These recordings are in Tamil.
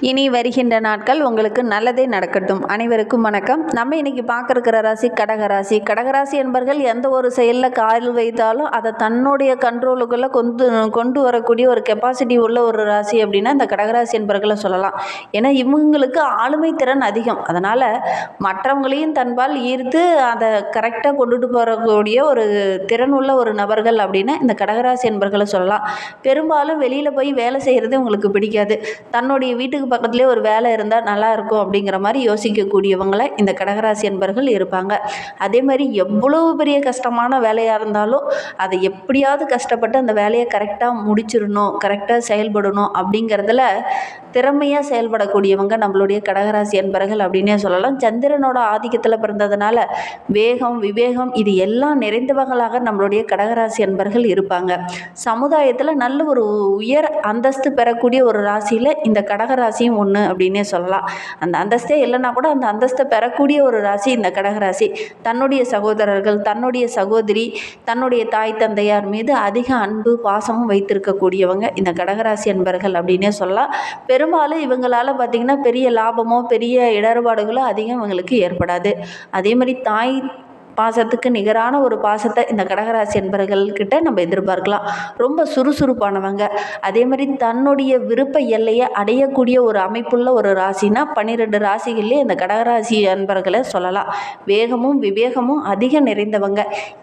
இனி வருகின்ற நாட்கள் உங்களுக்கு நல்லதே நடக்கட்டும். அனைவருக்கும் வணக்கம். நம்ம இன்னைக்கு பார்க்குற ராசி கடகராசி. கடகராசி என்பர்கள் எந்த ஒரு செயலில் கால் வைத்தாலும் அதை தன்னுடைய கண்ட்ரோலுக்குள்ளே கொண்டு கொண்டு வரக்கூடிய ஒரு கெப்பாசிட்டி உள்ள ஒரு ராசி அப்படின்னா இந்த கடகராசி என்பர்களை சொல்லலாம். ஏன்னா இவங்களுக்கு ஆளுமை திறன் அதிகம். அதனால் மற்றவங்களையும் தன்பால் ஈர்த்து அதை கரெக்டாக கொண்டுட்டு போகக்கூடிய ஒரு திறன் உள்ள ஒரு நபர்கள் அப்படின்னா இந்த கடகராசி என்பர்களை சொல்லலாம். பெரும்பாலும் வெளியில் போய் வேலை செய்கிறது உங்களுக்கு பிடிக்காது. தன்னுடைய வீட்டுக்கு பக்கத்துலேயே ஒரு வேலை இருந்தால் நல்லா இருக்கும் அப்படிங்கிற மாதிரி யோசிக்கக்கூடியவங்களை இந்த கடகராசி என்பர்கள் இருப்பாங்க. அதே மாதிரி எவ்வளோ பெரிய கஷ்டமான வேலையாக இருந்தாலும் அதை எப்படியாவது கஷ்டப்பட்டு அந்த வேலையை கரெக்டாக முடிச்சிடணும் கரெக்டாக செயல்படணும் அப்படிங்கிறதுல திறமையாக செயல்படக்கூடியவங்க நம்மளுடைய கடகராசி அன்பர்கள் அப்படின்னே சொல்லலாம். சந்திரனோட ஆதிக்கத்தில் பிறந்ததுனால வேகம் விவேகம் இது எல்லாம் நிறைந்தவங்களாக நம்மளுடைய கடகராசி என்பர்கள் இருப்பாங்க. சமுதாயத்தில் நல்ல ஒரு உயர் அந்தஸ்து பெறக்கூடிய ஒரு ராசியில் இந்த கடகராசி ராசியும் ஒன்று அப்படின்னே சொல்லலாம். அந்த அந்தஸ்தே இல்லைன்னா கூட அந்த அந்தஸ்தை பெறக்கூடிய ஒரு ராசி இந்த கடகராசி தன்னுடைய சகோதரர்கள் தன்னுடைய சகோதரி தன்னுடைய தாய் தந்தையார் மீது அதிக அன்பு பாசமும் வைத்திருக்கக்கூடியவங்க இந்த கடகராசி என்பர்கள் அப்படின்னே சொல்லலாம். பெரும்பாலும் இவங்களால் பார்த்திங்கன்னா பெரிய லாபமோ பெரிய இடர்பாடுகளோ அதிகம் இவங்களுக்கு ஏற்படாது. அதே மாதிரி தாய் பாசத்துக்கு நிகரான ஒரு பாசத்தை இந்த கடகராசி என்பர்கள்கிட்ட நம்ம எதிர்பார்க்கலாம். ரொம்ப சுறுசுறுப்பானவங்க. அதே மாதிரி தன்னுடைய விருப்ப எல்லையை அடையக்கூடிய ஒரு அமைப்புள்ள ஒரு ராசினா பன்னிரெண்டு ராசிகள்லேயே இந்த கடகராசி அன்பர்களை சொல்லலாம். வேகமும் விவேகமும் அதிகம் நிறைந்தவங்க.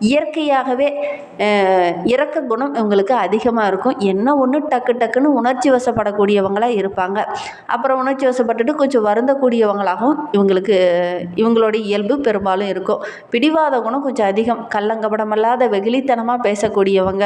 இயற்கையாகவே இறக்க குணம் இவங்களுக்கு அதிகமாக இருக்கும். என்ன ஒன்று டக்கு டக்குன்னு உணர்ச்சி வசப்படக்கூடியவங்களாக இருப்பாங்க. அப்புறம் உணர்ச்சி வசப்பட்டுட்டு கொஞ்சம் வருந்தக்கூடியவங்களாகவும் இவங்களுக்கு இவங்களுடைய இயல்பு பெரும்பாலும் இருக்கும். பிடிவா பிடிவாத குணம் கொஞ்சம் அதிகம். கள்ளங்கபடமல்லாத வெகுளித்தனமாக பேசக்கூடியவங்க.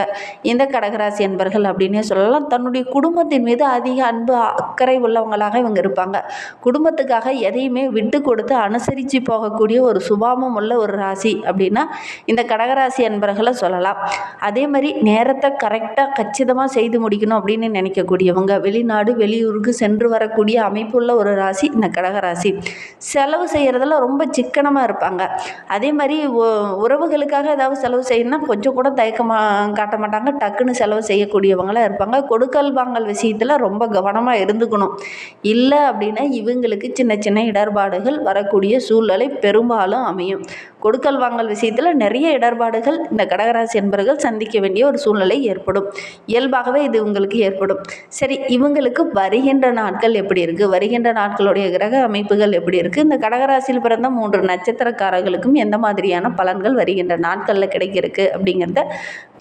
இந்த கடகராசி என்பர்கள் அப்படின்னே சொல்லலாம். தன்னுடைய குடும்பத்தின் மீது அதிக அன்பு அக்கறை உள்ளவங்களாக இவங்க இருப்பாங்க. குடும்பத்துக்காக எதையுமே விட்டு கொடுத்து அனுசரித்து போகக்கூடிய ஒரு சுபாவம் உள்ள ஒரு ராசி அப்படின்னா இந்த கடகராசி என்பர்களை சொல்லலாம். அதே மாதிரி நேரத்தை கரெக்டாக கச்சிதமாக செய்து முடிக்கணும் அப்படின்னு நினைக்கக்கூடியவங்க. வெளிநாடு வெளியூருக்கு சென்று வரக்கூடிய அமைப்புள்ள ஒரு ராசி இந்த கடகராசி. செலவு செய்கிறதுல ரொம்ப சிக்கனமாக இருப்பாங்க. அதே மாதிரி உறவுகளுக்காக ஏதாவது செலவு செய்யணும்னா கொஞ்சம் கூட தயக்கமாக காட்ட மாட்டாங்க. டக்குன்னு செலவு செய்யக்கூடியவங்களாக இருப்பாங்க. கொடுக்கல் வாங்கல் விஷயத்தில் ரொம்ப கவனமாக இருந்துக்கணும். இல்லை அப்படின்னா இவங்களுக்கு சின்ன சின்ன இடர்பாடுகள் வரக்கூடிய சூழ்நிலை பெரும்பாலும் அமையும். கொடுக்கல் வாங்கல் விஷயத்தில் நிறைய இடர்பாடுகள். இந்த கடகராசி என்பவர்கள் சந்திக்க வேண்டிய ஒரு சூழ்நிலை ஏற்படும். இயல்பாகவே இது உங்களுக்கு ஏற்படும். சரி இவங்களுக்கு வருகின்ற நாட்கள் எப்படி இருக்குது வருகின்ற நாட்களுடைய கிரக அமைப்புகள் எப்படி இருக்குது இந்த கடகராசியில் பிறந்த மூன்று நட்சத்திரக்காரர்களுக்கும் எந்த மாதிரியான பலன்கள் வருகின்ற நாட்களில் கிடைக்கிறதுக்கு அப்படிங்கிறத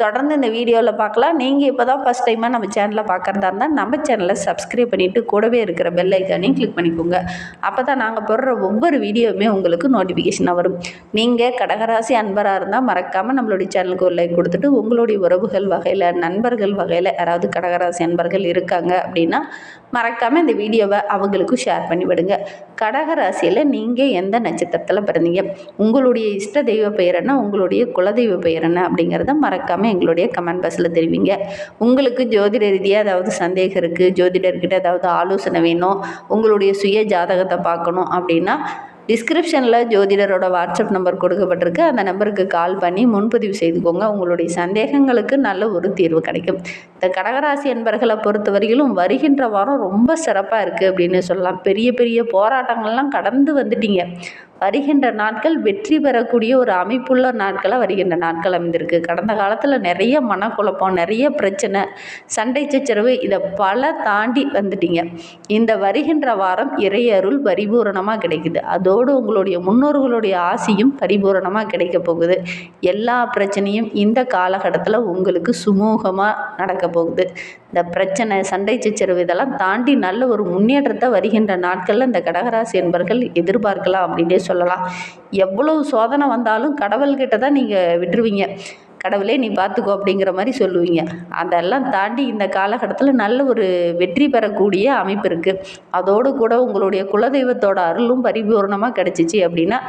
தொடர்ந்து இந்த வீடியோவில் பார்க்கலாம். நீங்கள் இப்போ தான் ஃபஸ்ட் டைமாக நம்ம சேனலை பார்க்குறதா இருந்தால் நம்ம சேனலை சப்ஸ்கிரைப் பண்ணிவிட்டு கூடவே இருக்கிற பெல் ஐக்கானையும் கிளிக் பண்ணிக்கோங்க. அப்போ தான் நாங்கள் போடுற ஒவ்வொரு வீடியோவுமே உங்களுக்கு நோட்டிஃபிகேஷனாக வரும். நீங்கள் நீங்கள் கடகராசி அன்பராக இருந்தால் மறக்காமல் நம்மளுடைய சேனலுக்கு ஒரு லைக் கொடுத்துட்டு உங்களுடைய உறவுகள் வகையில் நண்பர்கள் வகையில் யாராவது கடகராசி அன்பர்கள் இருக்காங்க அப்படின்னா மறக்காமல் இந்த வீடியோவை அவங்களுக்கும் ஷேர் பண்ணி விடுங்க. கடகராசியில் நீங்கள் எந்த நட்சத்திரத்தில் பிறந்தீங்க? உங்களுடைய இஷ்ட தெய்வ பெயர் என்ன? உங்களுடைய குலதெய்வ பெயர் என்ன? அப்படிங்கிறத மறக்காமல் எங்களுடைய கமெண்ட் பாக்ஸில் தெரிவிங்க. உங்களுக்கு ஜோதிட ரீதியாக ஏதாவது சந்தேகம் இருக்குது ஜோதிடர்கிட்ட ஏதாவது ஆலோசனை வேணும் உங்களுடைய சுய ஜாதகத்தை பார்க்கணும் அப்படின்னா டிஸ்கிரிப்ஷனில் ஜோதிடரோட வாட்ஸ்அப் நம்பர் கொடுக்கப்பட்டிருக்கு. அந்த நம்பருக்கு கால் பண்ணி முன்பதிவு செய்துக்கோங்க. உங்களுடைய சந்தேகங்களுக்கு நல்ல ஒரு தீர்வு கிடைக்கும். இந்த கடகராசி என்பர்களை பொறுத்தவரையிலும் வருகின்ற வாரம் ரொம்ப சிறப்பாக இருக்குது அப்படின்னு சொல்லலாம். பெரிய பெரிய போராட்டங்கள்லாம் கடந்து வந்துட்டீங்க. வருகின்ற நாட்கள் வெற்றி பெறக்கூடிய ஒரு அமைப்புள்ள நாட்களாக வருகின்ற நாட்கள் அமைந்திருக்கு. கடந்த காலத்தில் நிறைய மனக்குழப்பம் நிறைய பிரச்சனை சண்டை சச்சரவு இதை பல தாண்டி வந்துட்டீங்க. இந்த வருகின்ற வாரம் இறையருள் பரிபூரணமாக கிடைக்குது. அதோடு உங்களுடைய முன்னோர்களுடைய ஆசியும் பரிபூரணமாக கிடைக்க போகுது. எல்லா பிரச்சனையும் இந்த காலகட்டத்தில் உங்களுக்கு சுமூகமாக நடக்க போகுது. இந்த பிரச்சனை சண்டை சச்சரவு இதெல்லாம் தாண்டி நல்ல ஒரு முன்னேற்றத்தை வருகின்ற நாட்களில் இந்த கடகராசி என்பர்கள் எதிர்பார்க்கலாம் அப்படின்னே சொல்லலாம். எவ்வளவு சோதனை வந்தாலும் கடவுள்கிட்ட தான் நீங்கள் விட்டுருவீங்க. கடவுளே நீ பார்த்துக்கோ அப்படிங்கிற மாதிரி சொல்லுவீங்க. அதெல்லாம் தாண்டி இந்த காலகட்டத்தில் நல்ல ஒரு வெற்றி பெறக்கூடிய அமைப்பு இருக்குது அதோடு கூட உங்களுடைய குலதெய்வத்தோட அருளும் பரிபூர்ணமாக கிடச்சிச்சு அப்படின்னா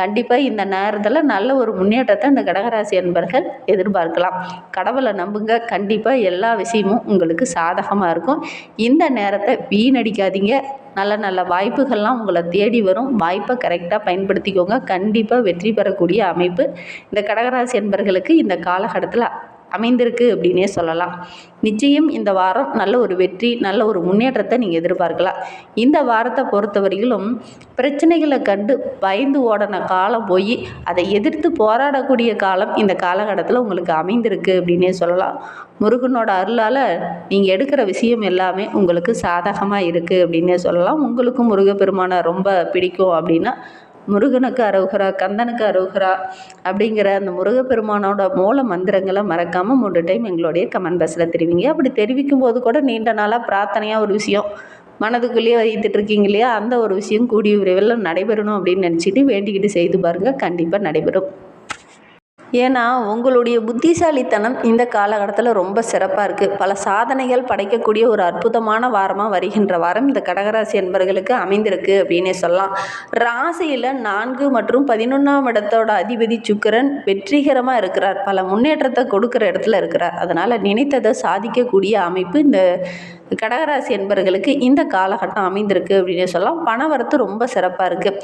கண்டிப்பாக இந்த நேரத்தில் நல்ல ஒரு முன்னேற்றத்தை இந்த கடகராசி என்பர்கள் எதிர்பார்க்கலாம். கடவுளை நம்புங்க. கண்டிப்பாக எல்லா விஷயமும் உங்களுக்கு சாதகமாக இருக்கும். இந்த நேரத்தை வீணடிக்காதீங்க. நல்ல நல்ல வாய்ப்புகள்லாம் உங்களை தேடி வரும். வாய்ப்பை கரெக்டாக பயன்படுத்திக்கோங்க. கண்டிப்பாக வெற்றி பெறக்கூடிய அமைப்பு. இந்த கடகராசி என்பர்களுக்கு இந்த காலகட்டத்தில் அமைந்திருக்கு அப்படின்னே சொல்லலாம். நிச்சயம் இந்த வாரம் நல்ல ஒரு வெற்றி நல்ல ஒரு முன்னேற்றத்தை நீங்கள் எதிர்பார்க்கலாம். இந்த வாரத்தை பொறுத்தவரையிலும் பிரச்சனைகளை கண்டு பயந்து ஓடின காலம் போய் அதை எதிர்த்து போராடக்கூடிய காலம் இந்த காலகட்டத்தில் உங்களுக்கு அமைந்திருக்கு அப்படின்னே சொல்லலாம். முருகனோட அருளால் நீங்கள் எடுக்கிற விஷயம் எல்லாமே உங்களுக்கு சாதகமாக இருக்குது அப்படின்னே சொல்லலாம். உங்களுக்கும் முருகப்பெருமானை ரொம்ப பிடிக்கும் அப்படின்னா முருகனுக்கு அரோகரா கந்தனுக்கு அரோகரா அப்படிங்கிற அந்த முருகப்பெருமானோட மூல மந்திரங்களை மறக்காமல் மூன்று டைம் எங்களுடைய கமெண்ட் பாக்ஸில் தெரிவிங்க. அப்படி தெரிவிக்கும் போது கூட நீண்ட நாளாக பிரார்த்தனையாக ஒரு விஷயம் மனதுக்குள்ளேயே வைத்துட்டு இருக்கீங்க இல்லையா? அந்த ஒரு விஷயம் கூடிய விரைவில் நடைபெறணும் அப்படின்னு நினச்சிட்டு வேண்டிக்கிட்டு செய்து பாருங்கள் கண்டிப்பாக நடைபெறும். ஏன்னா உங்களுடைய புத்திசாலித்தனம் இந்த காலகட்டத்தில் ரொம்ப சிறப்பாக இருக்குது பல சாதனைகள் படைக்கக்கூடிய ஒரு அற்புதமான வாரமாக வருகின்ற வாரம் இந்த கடகராசி என்பர்களுக்கு அமைந்திருக்கு அப்படின்னே சொல்லலாம். ராசியில் நான்கு மற்றும் பதினொன்றாம் இடத்தோட அதிபதி சுக்கிரன் வெற்றிகரமாக இருக்கிறார். பல முன்னேற்றத்தை கொடுக்குற இடத்துல இருக்கிறார். அதனால் நினைத்ததை சாதிக்கக்கூடிய அமைப்பு இந்த கடகராசி என்பர்களுக்கு இந்த காலகட்டம் அமைந்திருக்கு அப்படின்னு சொல்லலாம். பணவரத்து ரொம்ப சிறப்பாக இருக்குது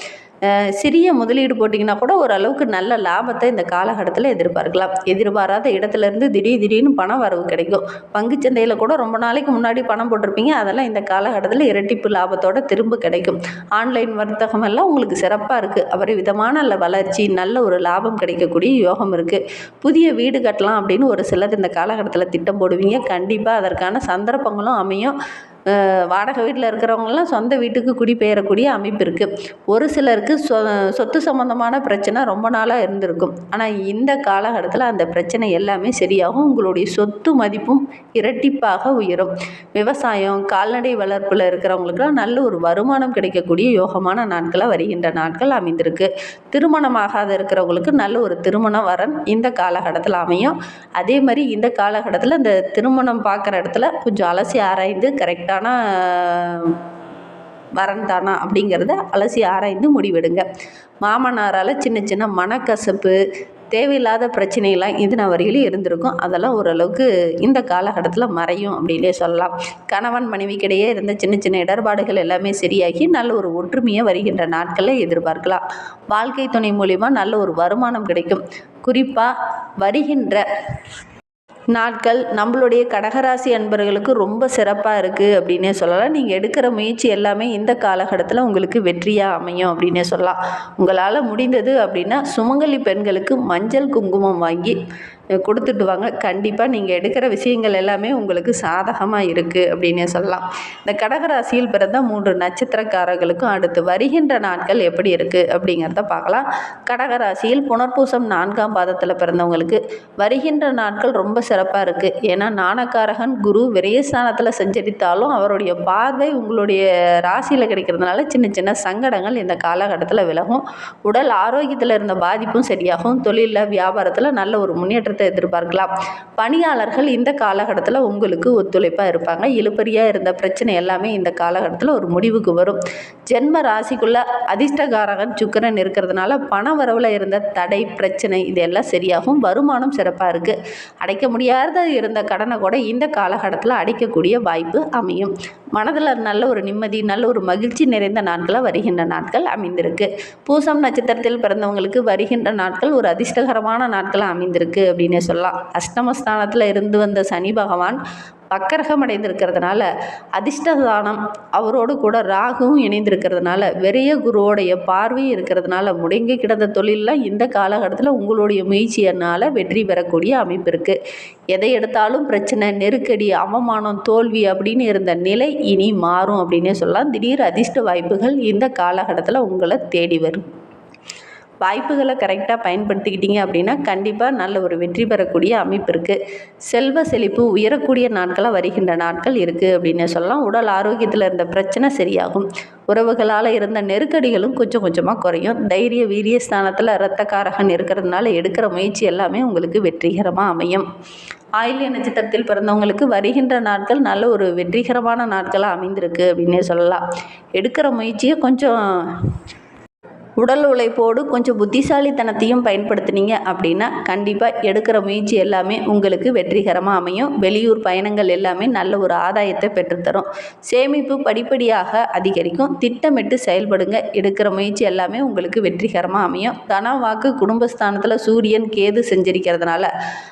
சிறிய முதலீடு போட்டிங்கன்னா கூட ஓரளவுக்கு நல்ல லாபத்தை இந்த காலகட்டத்தில் எதிர்பார்க்கலாம். எதிர்பாராத இடத்துலேருந்து திடீர் திடீர்னு பண வரவு கிடைக்கும். பங்குச்சந்தையில் கூட ரொம்ப நாளைக்கு முன்னாடி பணம் போட்டிருப்பீங்க. அதெல்லாம் இந்த காலகட்டத்தில் இரட்டிப்பு லாபத்தோட திரும்ப கிடைக்கும். ஆன்லைன் வர்த்தகம் எல்லாம் உங்களுக்கு சிறப்பாக இருக்குது அப்புறம் விதமான நல்ல வளர்ச்சி நல்ல ஒரு லாபம் கிடைக்கக்கூடிய யோகம் இருக்குது புதிய வீடு கட்டலாம் அப்படின்னு ஒரு சிலர் இந்த காலகட்டத்தில் திட்டம் போடுவீங்க. கண்டிப்பாக அதற்கான சந்தர்ப்பங்களும் அமையும். வாடகை வீட்டில் இருக்கிறவங்களாம் சொந்த வீட்டுக்கு குடிபெயரக்கூடிய அமைப்பு இருக்குது ஒரு சிலருக்கு சொ சொத்து சம்மந்தமான பிரச்சனை ரொம்ப நாளாக இருந்திருக்கும். ஆனால் இந்த காலகட்டத்தில் அந்த பிரச்சனை எல்லாமே சரியாகும். உங்களுடைய சொத்து மதிப்பும் இரட்டிப்பாக உயரும். விவசாயம் கால்நடை வளர்ப்பில் இருக்கிறவங்களுக்குலாம் நல்ல ஒரு வருமானம் கிடைக்கக்கூடிய யோகமான நாட்களாக வருகின்ற நாட்கள் அமைந்திருக்கு. திருமணமாகாத இருக்கிறவங்களுக்கு நல்ல ஒரு திருமண வரன் இந்த காலகட்டத்தில் அமையும். அதே மாதிரி இந்த காலகட்டத்தில் இந்த திருமணம் பார்க்குற இடத்துல கொஞ்சம் அலசி ஆராய்ந்து கரெக்டாக கரெக்டான வரன் தானா அப்படிங்கிறத அலசி ஆராய்ந்து முடிவெடுங்க. மாமனாரால் சின்ன சின்ன மனக்கசப்பு தேவையில்லாத பிரச்சனைகள்லாம் இது வரையிலும் இருந்திருக்கும். அதெல்லாம் ஓரளவுக்கு இந்த காலகட்டத்தில் மறையும் அப்படின்னே சொல்லலாம். கணவன் மனைவிக்கிடையே இருந்த சின்ன சின்ன இடர்பாடுகள் எல்லாமே சரியாகி நல்ல ஒரு ஒற்றுமையை வருகின்ற நாட்களில் எதிர்பார்க்கலாம். வாழ்க்கை துணை மூலிமா நல்ல ஒரு வருமானம் கிடைக்கும். குறிப்பாக வருகின்ற நாட்கள் நம்மளுடைய கடகராசி அன்பர்களுக்கு ரொம்ப சிறப்பாக இருக்குது அப்படின்னே சொல்லலாம். நீங்கள் எடுக்கிற முயற்சி எல்லாமே இந்த காலகட்டத்தில் உங்களுக்கு வெற்றியாக அமையும் அப்படின்னே சொல்லலாம். உங்களால் முடிந்தது அப்படின்னா சுமங்கலி பெண்களுக்கு மஞ்சள் குங்குமம் வாங்கி கொடுத்துட்டு வாங்க. கண்டிப்பாக நீங்கள் எடுக்கிற விஷயங்கள் எல்லாமே உங்களுக்கு சாதகமாக இருக்குது அப்படின்னே சொல்லலாம். இந்த கடகராசியில் பிறந்த மூன்று நட்சத்திரக்காரர்களுக்கும் அடுத்து வருகின்ற நாட்கள் எப்படி இருக்குது அப்படிங்கிறத பார்க்கலாம். கடகராசியில் புனர்பூசம் நான்காம் பாதத்தில் பிறந்தவங்களுக்கு வருகின்ற நாட்கள் ரொம்ப சிறப்பாக இருக்குது ஏன்னா நாணக்காரகன் குரு விரயஸ்தானத்தில் சஞ்சரித்தாலும் அவருடைய பார்வை உங்களுடைய ராசியில் கிடைக்கிறதுனால சின்ன சின்ன சங்கடங்கள் இந்த காலகட்டத்தில் விலகும். உடல் ஆரோக்கியத்தில் இருந்த பாதிப்பும் சரியாகும். தொழிலில் வியாபாரத்தில் நல்ல ஒரு முன்னேற்றத்தை முன்னேற்றத்தை எதிர்பார்க்கலாம். பணியாளர்கள் இந்த காலகட்டத்தில் உங்களுக்கு ஒத்துழைப்பாக இருப்பாங்க. இழுபறியாக இருந்த பிரச்சனை எல்லாமே இந்த காலகட்டத்தில் ஒரு முடிவுக்கு வரும். ஜென்ம ராசிக்குள்ள அதிர்ஷ்டகாரகன் சுக்கரன் இருக்கிறதுனால பண வரவில் இருந்த தடை பிரச்சனை இதெல்லாம் சரியாகும். வருமானம் சிறப்பாக இருக்குது அடைக்க முடியாத இருந்த கடனை கூட இந்த காலகட்டத்தில் அடைக்கக்கூடிய வாய்ப்பு அமையும். மனதில் நல்ல ஒரு நிம்மதி நல்ல ஒரு மகிழ்ச்சி நிறைந்த நாட்களாக வருகின்ற நாட்கள் அமைந்திருக்கு. பூசம் நட்சத்திரத்தில் பிறந்தவங்களுக்கு வருகின்ற நாட்கள் ஒரு அதிர்ஷ்டகரமான நாட்களாக அமைந்திருக்கு அப்படின்னு அப்படின்னே சொல்லலாம். அஷ்டமஸ்தானத்தில் இருந்து வந்த சனி பகவான் வக்கரகம் அடைந்திருக்கிறதுனால அதிர்ஷ்டதானம் அவரோடு கூட ராகுவும் இணைந்திருக்கிறதுனால வெறிய குருவோடைய பார்வையும் இருக்கிறதுனால முடங்கி கிடந்த தொழிலெலாம் இந்த காலகட்டத்தில் உங்களுடைய முயற்சியினால் வெற்றி பெறக்கூடிய அமைப்பு இருக்குது எதை எடுத்தாலும் பிரச்சனை நெருக்கடி அவமானம் தோல்வி அப்படின்னு இருந்த நிலை இனி மாறும் அப்படின்னே சொல்லலாம். திடீர் அதிர்ஷ்ட வாய்ப்புகள் இந்த காலகட்டத்தில் உங்களை தேடி வரும். வாய்ப்புகளை கரெக்டாக பயன்படுத்திக்கிட்டீங்க அப்படின்னா கண்டிப்பாக நல்ல ஒரு வெற்றி பெறக்கூடிய அமைப்பு இருக்குது செல்வ செழிப்பு உயரக்கூடிய நாட்களாக வருகின்ற நாட்கள் இருக்குது அப்படின்னு சொல்லலாம். உடல் ஆரோக்கியத்தில் இருந்த பிரச்சனை சரியாகும். உறவுகளால் இருந்த நெருக்கடிகளும் கொஞ்சம் கொஞ்சமாக குறையும். தைரிய வீரிய ஸ்தானத்தில் இரத்தக்காரகன் இருக்கிறதுனால எடுக்கிற முயற்சி எல்லாமே உங்களுக்கு வெற்றிகரமாக அமையும். ஆயில்ய நட்சத்திரத்தில் பிறந்தவங்களுக்கு வருகின்ற நாட்கள் நல்ல ஒரு வெற்றிகரமான நாட்களாக அமைந்திருக்கு அப்படின்னே சொல்லலாம். எடுக்கிற முயற்சியை கொஞ்சம் உடல் உழைப்போடு கொஞ்சம் புத்திசாலித்தனத்தையும் பயன்படுத்துனீங்க அப்படின்னா கண்டிப்பாக எடுக்கிற முயற்சி எல்லாமே உங்களுக்கு வெற்றிகரமாக அமையும். வெளியூர் பயணங்கள் எல்லாமே நல்ல ஒரு ஆதாயத்தை பெற்றுத்தரும். சேமிப்பு படிப்படியாக அதிகரிக்கும். திட்டமிட்டு செயல்படுங்க. எடுக்கிற முயற்சி எல்லாமே உங்களுக்கு வெற்றிகரமாக அமையும். தன வாக்கு குடும்பஸ்தானத்தில் சூரியன் கேது செஞ்சிருக்கிறதுனால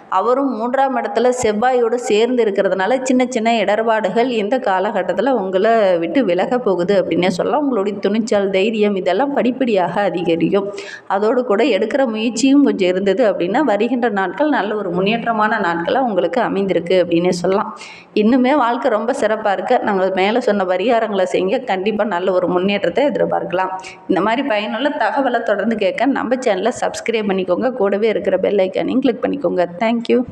அவரும் மூன்றாம் இடத்துல செவ்வாயோடு சேர்ந்து இருக்கிறதுனால சின்ன சின்ன இடர்பாடுகள் இந்த காலகட்டத்தில் உங்களை விட்டு விலக போகுது அப்படின்னே சொல்லலாம். உங்களுடைய துணிச்சல் தைரியம் இதெல்லாம் படிப்படியாக அதிகரிக்கும். அதோடு கூட எடுக்கிற முயற்சியும் கொஞ்சம் இருந்தது அப்படின்னா வருகின்ற நாட்கள் நல்ல ஒரு முன்னேற்றமான நாட்களாக உங்களுக்கு அமைந்திருக்கு அப்படின்னே சொல்லலாம். இன்னுமே வாழ்க்கை ரொம்ப சிறப்பாக இருக்க. நாங்கள் மேலே சொன்ன பரிகாரங்களை செய்ய கண்டிப்பாக நல்ல ஒரு முன்னேற்றத்தை எதிர்பார்க்கலாம். இந்த மாதிரி பயனுள்ள தகவலை தொடர்ந்து கேட்க நம்ம சேனலை சப்ஸ்கிரைப் பண்ணிக்கோங்க. கூடவே இருக்கிற பெல் ஐக்கானையும் கிளிக் பண்ணிக்கோங்க. தேங்க்யூ